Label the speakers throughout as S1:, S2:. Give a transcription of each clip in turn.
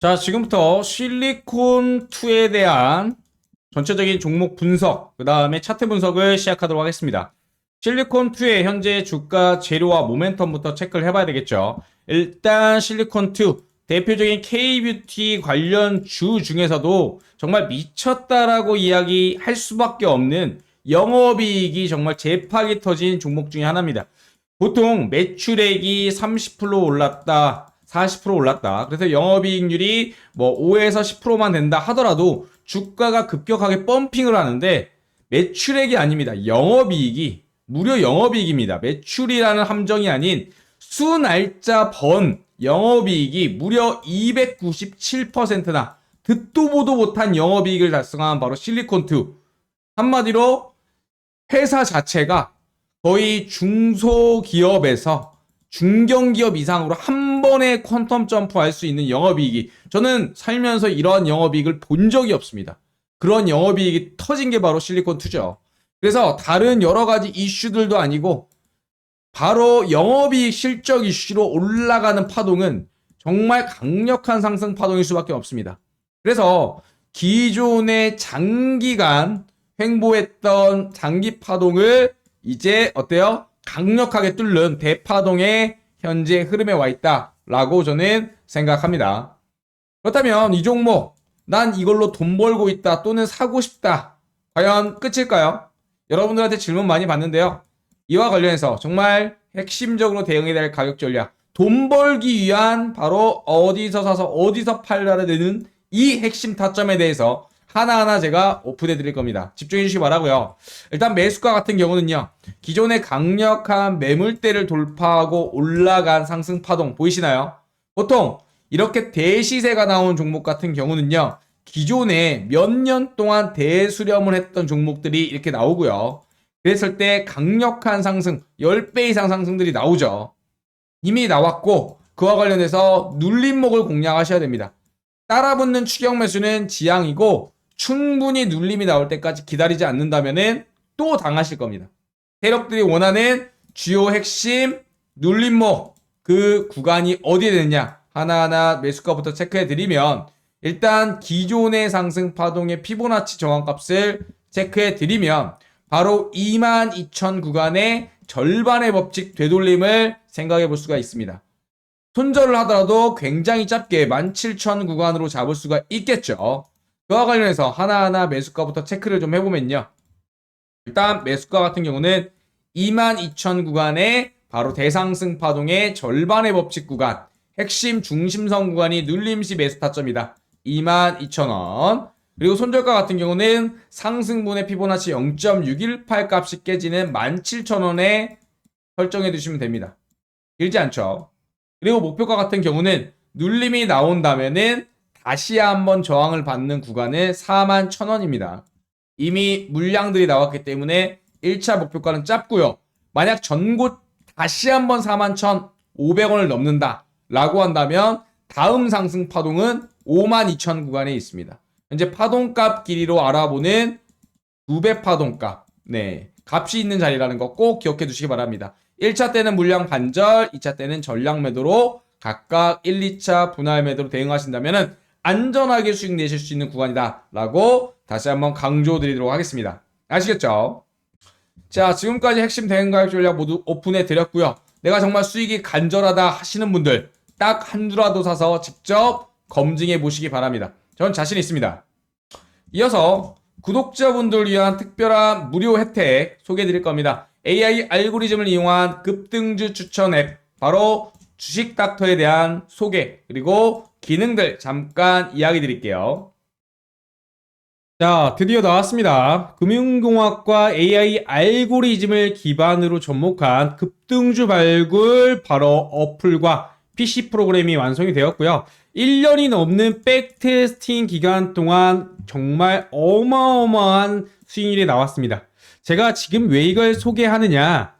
S1: 자, 지금부터 실리콘2에 대한 전체적인 종목 분석, 그 다음에 차트 분석을 시작하도록 하겠습니다. 실리콘2의 현재 주가 재료와 모멘텀부터 체크를 해봐야 되겠죠. 일단 실리콘2 대표적인 K-뷰티 관련 주 중에서도 정말 미쳤다라고 이야기할 수밖에 없는 영업이익이 정말 재파기 터진 종목 중에 하나입니다. 보통 매출액이 30% 올랐다, 40% 올랐다. 그래서 영업이익률이 뭐 5에서 10%만 된다 하더라도 주가가 급격하게 펌핑을 하는데 매출액이 아닙니다. 영업이익이 무려 영업이익입니다. 매출이라는 함정이 아닌 수 날짜 번 영업이익이 무려 297%나 듣도 보도 못한 영업이익을 달성한 바로 실리콘2. 한마디로 회사 자체가 거의 중소기업에서 중견기업 이상으로 한 번에 퀀텀 점프할 수 있는 영업이익이 저는 살면서 이러한 영업이익을 본 적이 없습니다. 그런 영업이익이 터진 게 바로 실리콘2죠. 그래서 다른 여러 가지 이슈들도 아니고 바로 영업이익 실적 이슈로 올라가는 파동은 정말 강력한 상승 파동일 수밖에 없습니다. 그래서 기존의 장기간 횡보했던 장기 파동을 이제 어때요? 강력하게 뚫는 대파동의 현재 흐름에 와 있다 라고 저는 생각합니다. 그렇다면 이 종목 난 이걸로 돈 벌고 있다 또는 사고 싶다. 과연 끝일까요? 여러분들한테 질문 많이 받는데요. 이와 관련해서 정말 핵심적으로 대응해야 될 가격 전략, 돈 벌기 위한 바로 어디서 사서 어디서 팔려야 되는 이 핵심 타점에 대해서 하나하나 제가 오픈해 드릴 겁니다. 집중해 주시기 바라고요. 일단 매수가 같은 경우는요. 기존의 강력한 매물대를 돌파하고 올라간 상승 파동 보이시나요? 보통 이렇게 대시세가 나온 종목 같은 경우는요. 기존에 몇 년 동안 대수렴을 했던 종목들이 이렇게 나오고요. 그랬을 때 강력한 상승, 10배 이상 상승들이 나오죠. 이미 나왔고 그와 관련해서 눌림목을 공략하셔야 됩니다. 따라붙는 추격 매수는 지향이고 충분히 눌림이 나올 때까지 기다리지 않는다면은 또 당하실 겁니다. 세력들이 원하는 주요 핵심 눌림목 그 구간이 어디에 되느냐 하나하나 매수가부터 체크해 드리면 일단 기존의 상승 파동의 피보나치 정확값을 체크해 드리면 바로 22,000 구간의 절반의 법칙 되돌림을 생각해 볼 수가 있습니다. 손절을 하더라도 굉장히 짧게 17,000 구간으로 잡을 수가 있겠죠. 그와 관련해서 하나하나 매수가부터 체크를 좀 해보면요. 일단 매수가 같은 경우는 22,000 구간의 바로 대상승 파동의 절반의 법칙 구간, 핵심 중심선 구간이 눌림시 매수 타점이다. 22,000원. 그리고 손절가 같은 경우는 상승분의 피보나치 0.618 값이 깨지는 17,000원에 설정해 두시면 됩니다. 길지 않죠? 그리고 목표가 같은 경우는 눌림이 나온다면은 다시 한번 저항을 받는 구간은 4만 1000원입니다. 이미 물량들이 나왔기 때문에 1차 목표가는 짧고요. 만약 전고 다시 한번 4만 1,500원을 넘는다 라고 한다면 다음 상승 파동은 5만 2천 구간에 있습니다. 현재 파동값 길이로 알아보는 2배 파동값. 네. 값이 있는 자리라는 거 꼭 기억해 두시기 바랍니다. 1차 때는 물량 반절, 2차 때는 전량 매도로 각각 1, 2차 분할 매도로 대응하신다면 안전하게 수익 내실 수 있는 구간이다. 라고 다시 한번 강조 드리도록 하겠습니다. 아시겠죠? 자, 지금까지 핵심 대응 가격 전략 모두 오픈해 드렸고요. 내가 정말 수익이 간절하다 하시는 분들 딱 한 주라도 사서 직접 검증해 보시기 바랍니다. 전 자신 있습니다. 이어서 구독자분들 위한 특별한 무료 혜택 소개해 드릴 겁니다. AI 알고리즘을 이용한 급등주 추천 앱 바로 주식 닥터에 대한 소개 그리고 기능들 잠깐 이야기 드릴게요. 자, 드디어 나왔습니다. 금융공학과 AI 알고리즘을 기반으로 접목한 급등주 발굴 바로 어플과 PC 프로그램이 완성이 되었고요. 1년이 넘는 백테스팅 기간 동안 정말 어마어마한 수익률이 나왔습니다. 제가 지금 왜 이걸 소개하느냐?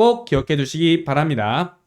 S1: 꼭 기억해 두시기 바랍니다.